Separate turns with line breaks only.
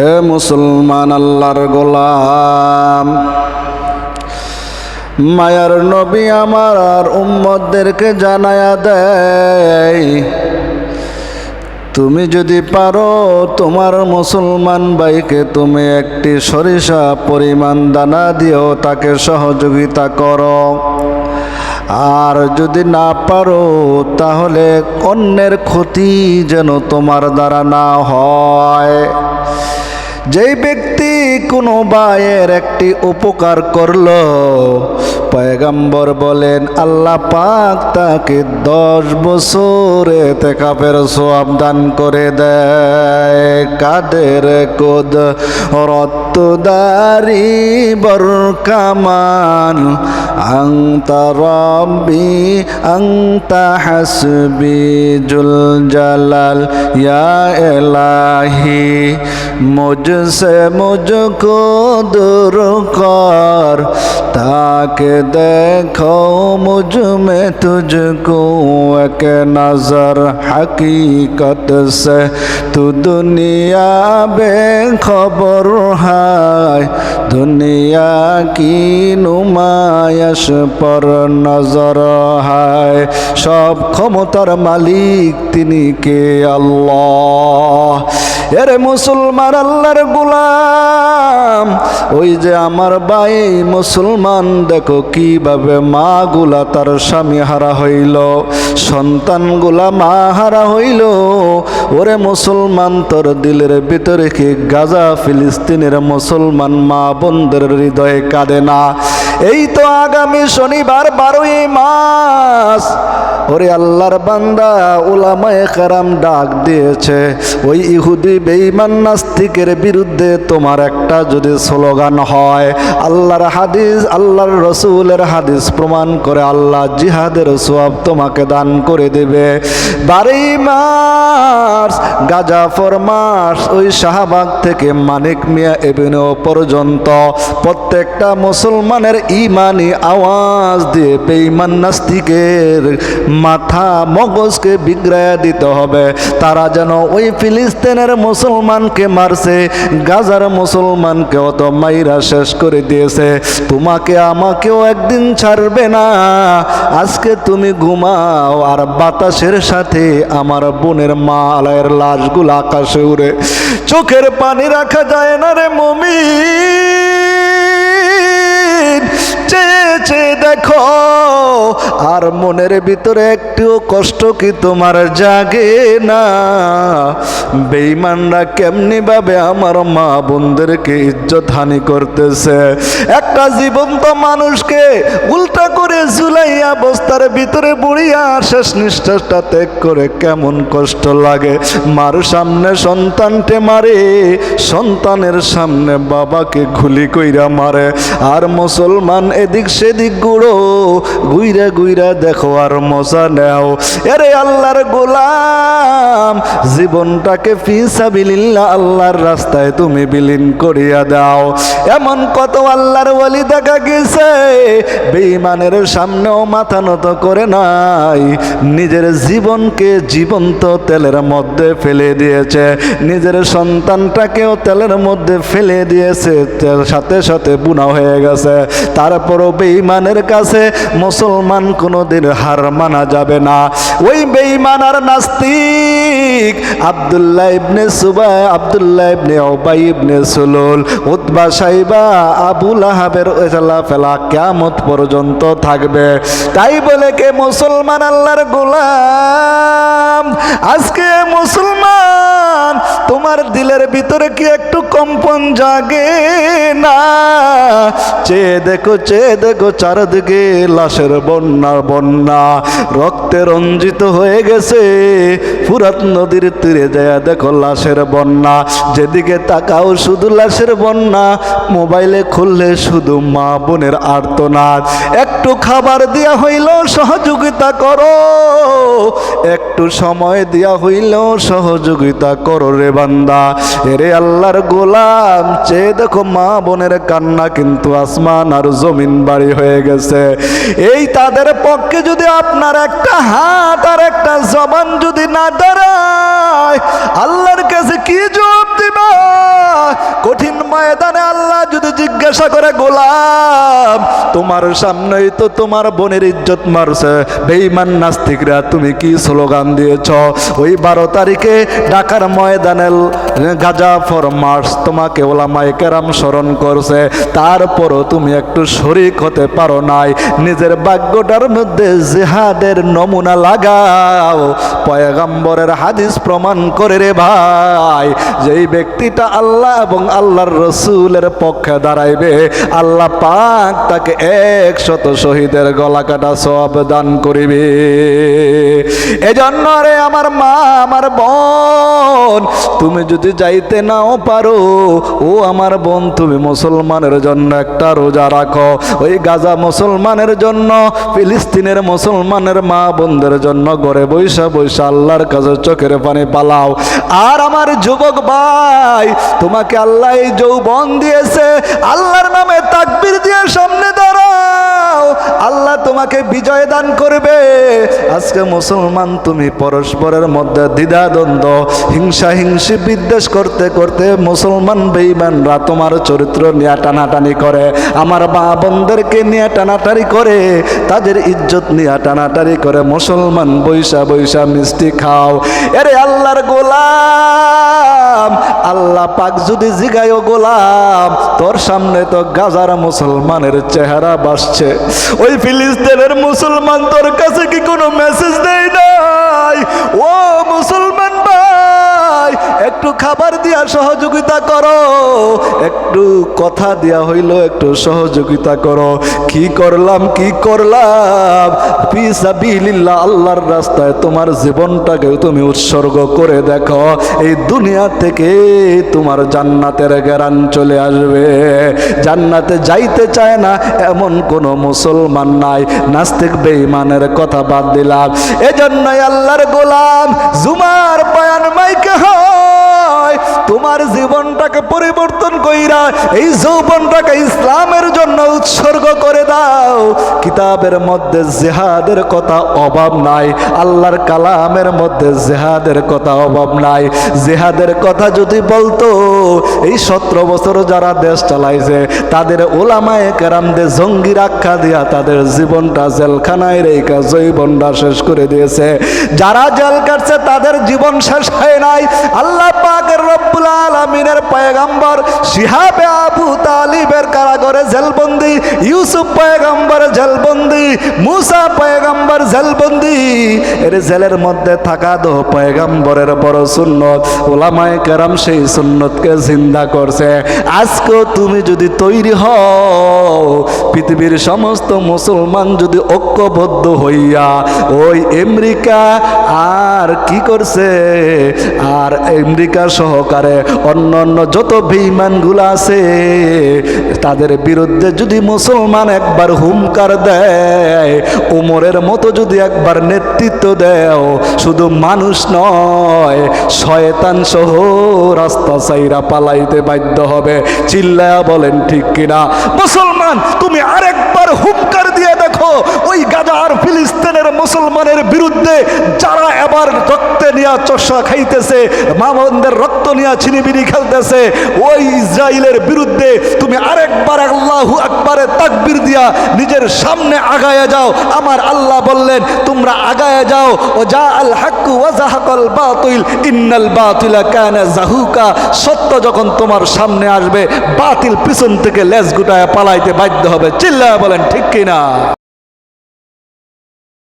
এ মুসলমান আল্লাহর গোলাম, মায়ার নবী আমার আর উম্মতদেরকে জানায়া দেয়, তুমি যদি পারো তোমার মুসলমান ভাইকে তুমি একটি সরিষা পরিমাণ দানা দিও, তাকে সহযোগিতা করো। আর যদি না পারো তাহলে অন্যের ক্ষতি যেন তোমার দ্বারা না হয়। যেই ব্যক্তি কোনো বায়ের একটি উপকার করল, পয়গম্বর বলেন, আল্লাহ পাক তাকে দশ বছরে তেকাপের সোয়াব দান করে দেয়। কাদের কোদ রত্তদারি বরকামান, আংতা রব্বি, আংতা হাসবি, জুল জালাল, ইয়া এলাহি। मुझसे मुझको दूर कर ताकि देखो मुझ में तुझको एक नजर हकीकत से तू दुनिया बेखबर है दुनिया की नुमायश पर নজর হায় সব ক্ষমতার মালিক তিনি কে আল্লাহ এরে মুসলমান আল্লাহর গুলাম, ওই যে আমার ভাই মুসলমান, দেখো কীভাবে মা গুলা তার স্বামী হারা হইল, সন্তানগুলা মা হারা হইল। ওরে মুসলমান, তোর দিলের ভিতরে কি গাজা ফিলিস্তিনের মুসলমান মা বোনদের হৃদয়ে কাঁদে না? এই তো আগামী শনিবার বারোই মাস। ওরে আল্লাহর বান্দা ওলামায়ে কারাম ডাক দিয়েছে, ওই ইহুদি বেঈমান নাস্তিকের বিরুদ্ধে তোমার একটা যদি স্লোগান হয়। আল্লাহর হাদিস, আল্লাহর রসুলের হাদিস প্রমাণ করে আল্লাহ জিহাদের সোয়াব তোমাকে দান করে দেবে। বারোই মাস গাজাফর মাস, ওই শাহবাগ থেকে মানিক মিয়া এভিনিউ পর্যন্ত প্রত্যেকটা মুসলমানের ইমানি আওয়াজ দিয়ে বেঈমান নাস্তিকের মাথা মগজকে বিগ্রায়া দিতে হবে। তারা যেন ওই ফিলিস্তিনের মুসলমানকে মারছে, গাজার মুসলমানকে অত মাইরা শেষ করে দিয়েছে। তোমাকে আমাকেও একদিন ছাড়বে না। আজকে তুমি ঘুমাও আর বাতাসের সাথে আমার বোনের মা আলায়ের লাশগুলো আকাশে উড়ে। চোখের পানি রাখা যায় না রে মমি চেয়ে চেয়ে দেখো। আর মনের ভিতরে একটুও কষ্ট কি তোমার জাগে না? বেইমানরা কেমনি ভাবে আমার মা বোনদেরকে ইজ্জত হানি করতেছে? একটা জীবন্ত মানুষকে উল্টা করে ঝুলাইয়া বস্তার ভিতরে বুড়িয়া শেষ নিঃশ্বাসটা ত্যাগ করে কেমন কষ্ট লাগে। মার সামনে সন্তানটে মারে, সন্তানের সামনে বাবাকে ঘুলি কইরা মারে। আর মুসলমান এদিক সেদিক গুঁড়ো গুইরা গুইরা দেখো আর মজা নেও। এরে আল্লাহর গোলাম। জীবনটাকে ফিসাবিল্লাহ আল্লাহর রাস্তায় তুমি বিলীন করিয়া দাও। এমন কত আল্লাহর ওয়ালি দেখা গেছে, বেঈমানের সামনেও মাথা নত করে নাই। নিজের জীবনকে জীবন্ত তেলের মধ্যে ফেলে দিয়েছে, নিজের সন্তানটাকেও তেলের মধ্যে ফেলে দিয়েছে, তেল সাথে সাথে বুনা হয়ে গেছে। তারপরও বেঈমানের কাছে মুসলমান কোনোদিন হার মানা যাবে না। ওই বেঈমান আর নাস্তিক আব্দুল্লাহ ইবনে সুবাই, Abdullah ibn Ubayy ibn Salul, Utba Shaiba Abul আহাবের ফেলা কেমত পর্যন্ত থাকবে। তাই বলে কে মুসলমান আল্লাহর গোলাম? আজকে মুসলমান, তোমার দিলের ভিতরে কি একটু কম্পন জাগে না? চেয়ে দেখো চেয়ে দেখো চারদিকে লাশের বন্যার বন্যা, রক্তে রঞ্জিত হয়ে গেছে। ফুরাত নদীর তীরে যায়, দেখো লাশের বন্যা। যেদিকে তাকাও শুধু লাশের বন্যা, মোবাইলে খুললে শুধু মা বোনের আর্তনাদ। একটু খাবার দেওয়া হইল, সহযোগিতা করো। একটু সময় দেওয়া হইল, সহযোগিতা করো রে বান্দা। এরে আল্লাহর গোলাম, চেয়ে দেখো মা বোনের কান্না কিন্তু আসমান আর জমিন বাড়ি হয়ে গেছে। এই তাদের পক্ষে যদি আপনার একটা হাত আর একটা জবান যদি না দাঁড়ায় আল্লাহর কাছে কি জবাব দিবা? ময়দানে আল্লাহ যদি জিজ্ঞাসা করে, গোলাম, তোমার সামনেই তো তোমার বোনের ইজ্জত মারছে। বেঈমান নাস্তিকরা, তুমি কি স্লোগান দিয়েছ? ওই বারো তারিখে ঢাকার ময়দানে গাজা ফর মার্চ তোমাকে ওলামায় কেরাম স্মরণ করছে। তারপরও তুমি একটু শরিক হতে পারো নাই। নিজের ভাগ্যটার মধ্যে জেহাদের নমুনা লাগাও। পয়গাম্বরের হাদিস প্রমাণ করে রে ভাই, যেই ব্যক্তিটা আল্লাহ এবং আল্লাহর রসুলের পক্ষে দাঁড়াইবে, আল্লাহ পাক তাকে একশত শহীদের গলা কাটা সব দান করিবে। এজন্য রে আমার মা, আমার বোন তুমি যদি যাইতে নাও পারো, ও আমার বোন, তুমি মুসলমানের জন্য একটা রোজা রাখো। ওই গাজা মুসলমানের জন্য, ফিলিস্তিনের মুসলমানের মা বোনদের জন্য ঘরে বৈশা বৈশা আল্লাহর কাছে চোখের পানি পালাও। আর আমার যুবক ভাই, তোমাকে আল্লাহ যৌবন দিয়েছে, আল্লাহর নামে তাকবির দিয়ে সামনে দাঁড়াও। আল্লাহ তোমাকে বিজয় দান করবে। আজকে মুসলমান তুমি পরস্পরের মধ্যে দ্বিধাদ্বন্দ্ব, হিংসা হিংসি বিদ্বেষ করতে করতে মুসলমান বেঈমানরা তোমার চরিত্র নিয়ে টানাটানি করে, আমার মা বোনদেরকে নিয়ে টানাটানি করে, তাদের ইজ্জত নিয়ে টানাটানি করে মুসলমান বৈশা বৈশা মিষ্টি খাও। এরে আল্লাহর গোলাম, আল্লাহ পাক যদি জিগায় গোলাম, তোর সামনে তো গাজার মুসলমানের চেহারা বাসছে। ওই ফিলিস্তিনের মুসলমান তোর কাছে কি কোনো মেসেজ দেয় নাই? ও মুসলমান ভাই একটু খাবার দিয়া সহযোগিতা করো। একটু কথা দিয়া হইল একটু সহযোগিতা করো। কি করলাম কি করলাম? পিসাবিল্লাহ আল্লাহর রাস্তায় তোমার জীবনটাকেও তুমি উৎসর্গ করে দেখো। এই দুনিয়া থেকে তোমার জান্নাতের গ্যারান চলে আসবে। জান্নাতে যাইতে চায় না এমন কোন মুসলমান নাই। নাস্তিক বেঈমানের কথা বাদ দিলাম। এজন্যই আল্লাহর গোলাম জুমার বয়ান মাইকে হয়। তোমার জীবনটাকে পরিবর্তন কইরা এই যৌবনটাকে ইসলামের জন্য উৎসর্গ করে দাও। কিতাবের মধ্যে জেহাদের কথা অভাব নাই, আল্লাহর কালামের মধ্যে জেহাদের কথা অভাব নাই। জেহাদের কথা যদি বলতো, এই সতেরো বছর যারা দেশ চালাইছে, তাদের ওলামায়ে কেরামদের জঙ্গির আখ্যা দিয়া তাদের জীবনটা জেলখানায় রেখা জৈবনটা শেষ করে দিয়েছে। যারা জেল কাটছে, তাদের জীবন শেষ হয় নাই। আল্লাহ রব্বুল আলমিনের পয়গাম্বর শিহাবে আবু তালিবের কারাগরে জেলবন্দি, ইউসুফ পয়গাম্বর জেলবন্দি, মুসা পয়গাম্বর জেলবন্দি। এর জেলের মধ্যে থাকা দো পয়গাম্বরের বড় সুন্নত ওলামায়ে কেরাম সেই সুন্নতকে জিন্দা করছে। আজকেও তুমি যদি তৈরি হও, পৃথিবীর সমস্ত মুসলমান যদি ঐক্যবদ্ধ হইয়া, ওই আমেরিকা আর কি করছে? আর আমেরিকা সহকারে অন্য অন্য যত বেইমানগুলো আছে, তাদের বিরুদ্ধে যদি মুসলমান একবার হুমকার দেয় ওমরের মতো যদি একবার নেতৃত্ব দেও, শুধু মানুষ নয়, শয়তান সহ রাস্তা সাইরা পালাইতে বাধ্য হবে। চিল্লায়া বলেন, ঠিক কিনা? মুসলমান, তুমি আরেকবার হুমকার দিয়ে দেখো, ওই গাজার ফিলিস্তিনের মুসলমানের বিরুদ্ধে যারা এবার রক্তে নিয়ে চষা খাইতেছে, মামনদের রক্ত নিয়ে ছিনিবিনি খেলতেছে, ওই ইসরায়েলের বিরুদ্ধে তুমি আরেকবার আল্লাহু আকবারে তাকবির দিয়া নিজের সামনে আগায়া যাও। আমার আল্লাহ বললেন, তোমরা আগায়া যাও। ও যা আল হাক্কু জাহাকাল বাতিল। ইন্নাল বাতিলা কানা জাহুকা। সত্য যখন তোমার সামনে আসবে, বাতিল পিছন থেকে লেজ গুটায় পালাইতে বাধ্য হবে। চিল্লায় বলেন, ঠিক কিনা?